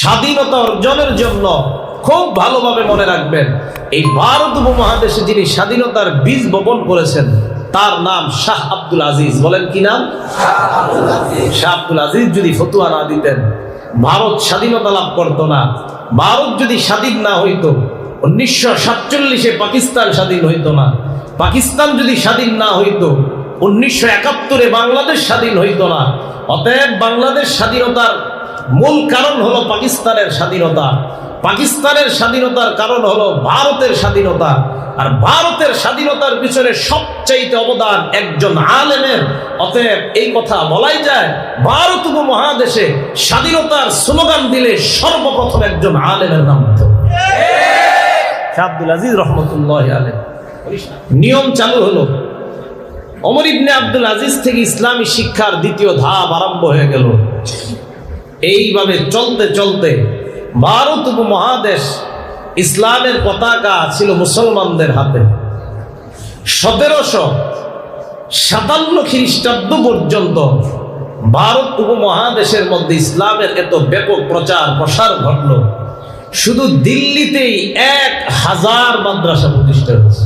স্বাধীনতা অর্জনের জন্য খুব ভালোভাবে মনে রাখবেন, এই ভারত উপমহাদেশে যিনি স্বাধীনতার বীজ বপন করেছেন, তার নাম শাহ আব্দুল আজিজ। বলেন কি নাম? শাহ আব্দুল আজিজ যদি ফতুয়া না দিতেন, ভারত স্বাধীনতা লাভ করতো না। ভারত যদি স্বাধীন না হইত, উনিশশো সাতচল্লিশে পাকিস্তান স্বাধীন হইত না। পাকিস্তান যদি স্বাধীন না হইতো, উনিশশো একাত্তরে বাংলাদেশ স্বাধীন হইত না। অতএব বাংলাদেশ স্বাধীনতার মূল কারণ হলো পাকিস্তানের স্বাধীনতা। পাকিস্তানের স্বাধীনতার কারণ হলো ভারতের স্বাধীনতা। আর ভারতের স্বাধীনতার পিছনে সবচাইতে অবদান একজন আলেমের। অতএব এই কথা বলাই যায় ভারত উপমহাদেশে স্বাধীনতার স্লোগান দিলে সর্বপ্রথম একজন আলেমের নাম আব্দুল আজিজ রহমতুল্লাহ আলেম নিয়ম চালু হলো অমর ইবনে আব্দুল আজিজ থেকে ইসলামী শিক্ষার দ্বিতীয় ধাপ আরম্ভ হয়ে গেল। এইভাবে চলতে চলতে ভারত উপমহাদেশ ইসলামের পতাকা ছিল মুসলমানদের হাতে। সতেরোশো সাতান্ন খ্রিস্টাব্দ পর্যন্ত ভারত উপমহাদেশের মধ্যে ইসলামের এত ব্যাপক প্রচার প্রসার ঘটল। শুধু দিল্লিতেই এক হাজার মাদ্রাসা প্রতিষ্ঠা হয়েছে।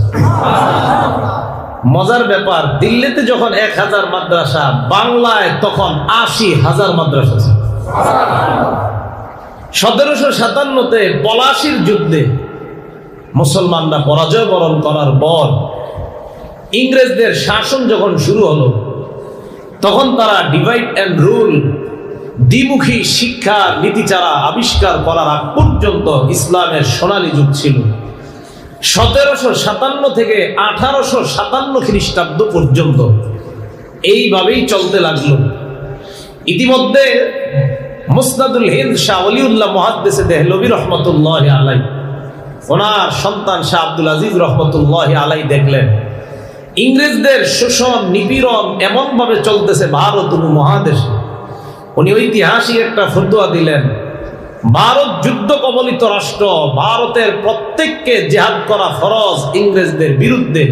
মজার ব্যাপার, দিল্লিতে যখন এক হাজার মাদ্রাসা, বাংলায় তখন আশি হাজার মাদ্রাসা ছিল। সতেরোশো সাতান্নতে পলাশির যুদ্ধে মুসলমানরা পরাজয় বরণ করার পর ইংরেজদের শাসন যখন শুরু হলো, তখন তারা ডিভাইড অ্যান্ড রুল দ্বিমুখী শিক্ষা নীতি নীতিচারা আবিষ্কার করার আগ পর্যন্ত ইসলামের সোনালী যুগ ছিল। সতেরোশো সাতান্ন থেকে আঠারোশো সাতান্ন খ্রিস্টাব্দ পর্যন্ত এইভাবেই চলতে লাগল। ইতিমধ্যে মুসনাদুল হিন্দ শাহ অলিউল্লাহ মহাদ্দেশে দেহলবি রহমতুল্লাহ আলাই ওনার সন্তান শাহ আব্দুল আজিজ রহমতুল্লাহ আলাই দেখলেন। ইংরেজদের শোষণ, নিপীড়ন এমনভাবে চলতেছে ভারত মহাদেশে। উনি ঐতিহাসিক একটা ফতুয়া দিলেন। ভারত যুদ্ধ কবলিত রাষ্ট্র, ভারতের প্রত্যেককে জেহাদ করা ফরজ ইংরেজদের বিরুদ্ধে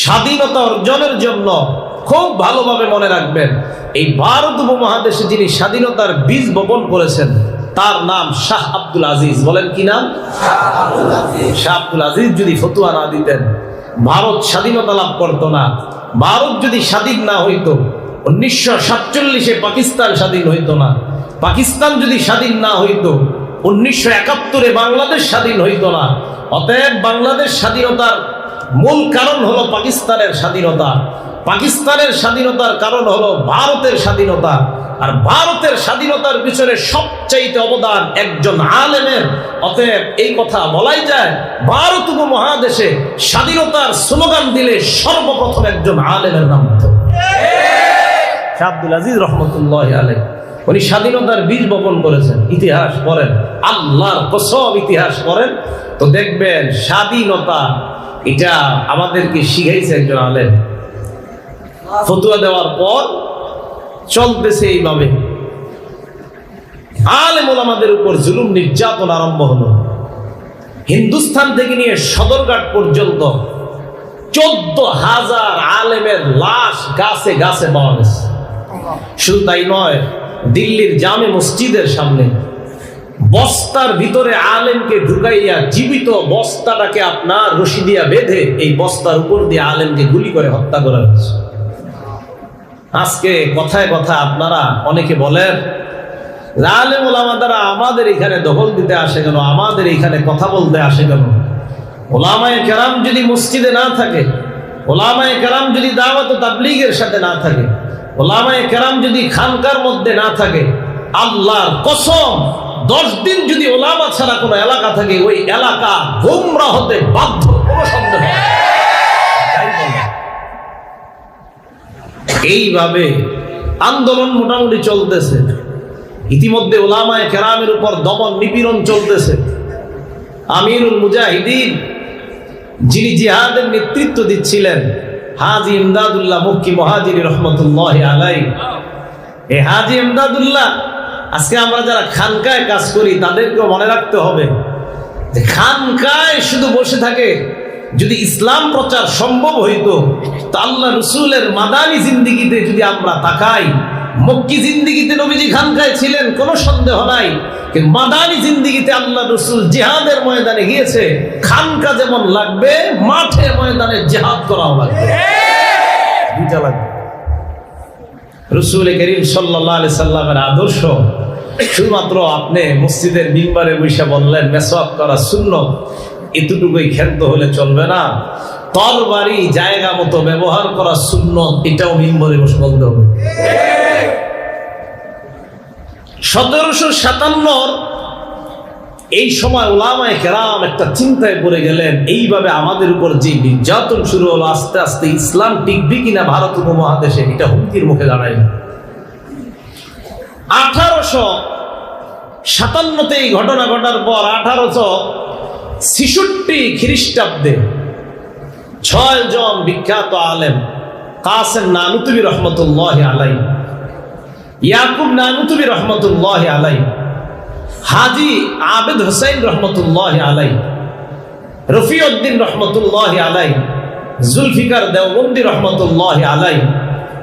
স্বাধীনতা অর্জনের জন্য খুব ভালোভাবে মনে রাখবেন, এই ভারত উপমহাদেশে যিনি স্বাধীনতার বীজ বপন করেছেন, তার নাম শাহ আব্দুল আজিজ। বলেন কি নাম? শাহ আব্দুল আজিজ যদি ফতুয়া না দিতেন, ভারত স্বাধীনতা লাভ করতো না। ভারত যদি স্বাধীন না হইতো, উনিশশো সাতচল্লিশে পাকিস্তান স্বাধীন হইতো না। পাকিস্তান যদি স্বাধীন না হইতো, উনিশশো একাত্তরে বাংলাদেশ স্বাধীন হইত না। অতএব বাংলাদেশ স্বাধীনতার মূল কারণ হলো পাকিস্তানের স্বাধীনতা। পাকিস্তানের স্বাধীনতার কারণ হলো ভারতের স্বাধীনতা। আর ভারতের স্বাধীনতার পিছনে সবচাইতে অবদান একজন আলেমের। অতএব এই কথা বলাই যায় ভারত উপমহাদেশে স্বাধীনতার স্লোগান দিলে সর্বপ্রথম একজন আলেমের নাম আব্দুল আজিজ রহমতুল্লাহ আলেম উনি স্বাধীনতার বীজ বপন করেছেন ইতিহাস পড়েন আল্লাহর কসম ইতিহাস পড়েন। তো দেখবেন স্বাধীনতা এটা আমাদেরকে শিখাইছে একজন আলেম। ফতুয়া দেওয়ার পর চলতেছে এইভাবে। আলেম ওলামাদের উপর জুলুম নির্যাতন আরম্ভ হলো। হিন্দুস্তান থেকে নিয়ে সদরঘাট পর্যন্ত চোদ্দ হাজার আলেমের লাশ গাছে গাছে পাওয়া গেছে। শুধু তাই নয়, দিল্লির জামে মসজিদের সামনে বস্তার ভিতরে আলেমকে ঢুকাইয়া জীবিত বস্তাটাকে আপনার রশি দিয়া বেঁধে এই বস্তার উপর দিয়ে আলেমকে গুলি করে হত্যা করা হয়েছে। আজকে কথায় কথা আপনারা অনেকে বলেন আমাদের এখানে দখল দিতে আসে আমাদের কথা বলতে আসে কেরাম যদি মসজিদে না থাকে কেরাম যদি তাবলিগের সাথে না থাকে কেরাম যদি খানকার মধ্যে না থাকে, আল্লাহর কসম, দশ দিন যদি ওলামা ছাড়া কোনো এলাকা থাকে, ওই এলাকা গোমরা হতে বাধ্য, কোনো সন্দেহ এইভাবে আন্দোলন মোটামুটি চলতেছে। ইতিমধ্যে ওলামায় কেরামের উপর দমন নিপীড়ন চলতেছে। আমিরুল মুজাহিদিন, যিনি জিহাদের নেতৃত্ব দিচ্ছিলেন, হাজি ইমদাদুল্লাহ মুক্কি মহাজির রহমতুল্লাহ আলাই এ হাজি ইমদাদুল্লাহ, আজকে আমরা যারা খানকায় কাজ করি, তাদেরকেও মনে রাখতে হবে যে খানকায় শুধু বসে থাকে যদি ইসলাম প্রচার সম্ভব হইতো, তা আল্লাহ রসুলের মাদানি জিন্দিগিতে যদি আমরা তাকাই, মক্কি জিন্দিগিতে নবীজি খানকায় ছিলেন, কোনো সন্দেহ নাই। মাদানি জিন্দিগিতে আল্লাহ রসুল জিহাদের ময়দানে গিয়েছে, খানকা যেমন লাগবে মাঠে ময়দানে জেহাদ করাও লাগবে। দুইটা লাগবে। রসুল করিম সাল্লাহ সাল্লামের আদর্শ, শুধুমাত্র আপনি মসজিদের মিম্বারে বসে বললেন, মেসওয়াক করা শূন্য এতটুকুই ক্ষেত্র হলে চলবে না। তরবারি, জায়গা মতো ব্যবহার করা শূন্য এটাও মিম্বরে বসে বলতে হবে। সতেরোশো সাতান্নর এই সময় ওলামায় কেরাম একটা চিন্তায় পড়ে গেলেন, এইভাবে আমাদের উপর যে নির্যাতন শুরু হলো, আস্তে আস্তে ইসলাম টিকবে কিনা ভারত উপমহাদেশে, এটা হুমকির মুখে দাঁড়ায় আঠারোশো সাতান্নতে এই ঘটনা ঘটার পর আঠারোশো ছিষট্টি খ্রিস্টাব্দে ছয় জন বিখ্যাত আলেম, কাসেম নানুতুবি রহমতুল্লাহ আলাই ইয়াকুব নানুতুবি রহমতুল্লাহ আলাই হাজি আবেদ হোসেন রহমতুল্লাহ আলাই রফিউদ্দিন রহমতুল্লাহ আলাই জুলফিকার দেওবন্দি রহমতুল্লাহ আলাই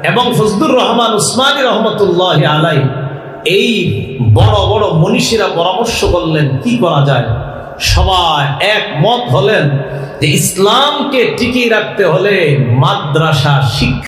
এবং ফজলুর রহমান উসমানী রহমতুল্লাহ আলাই এই বড় বড় মনীষীরা পরামর্শ করলেন, কি করা যায়? সবাই একমত হলেন যে ইসলামকে টিকিয়ে রাখতে হলে মাদ্রাসা শিক্ষা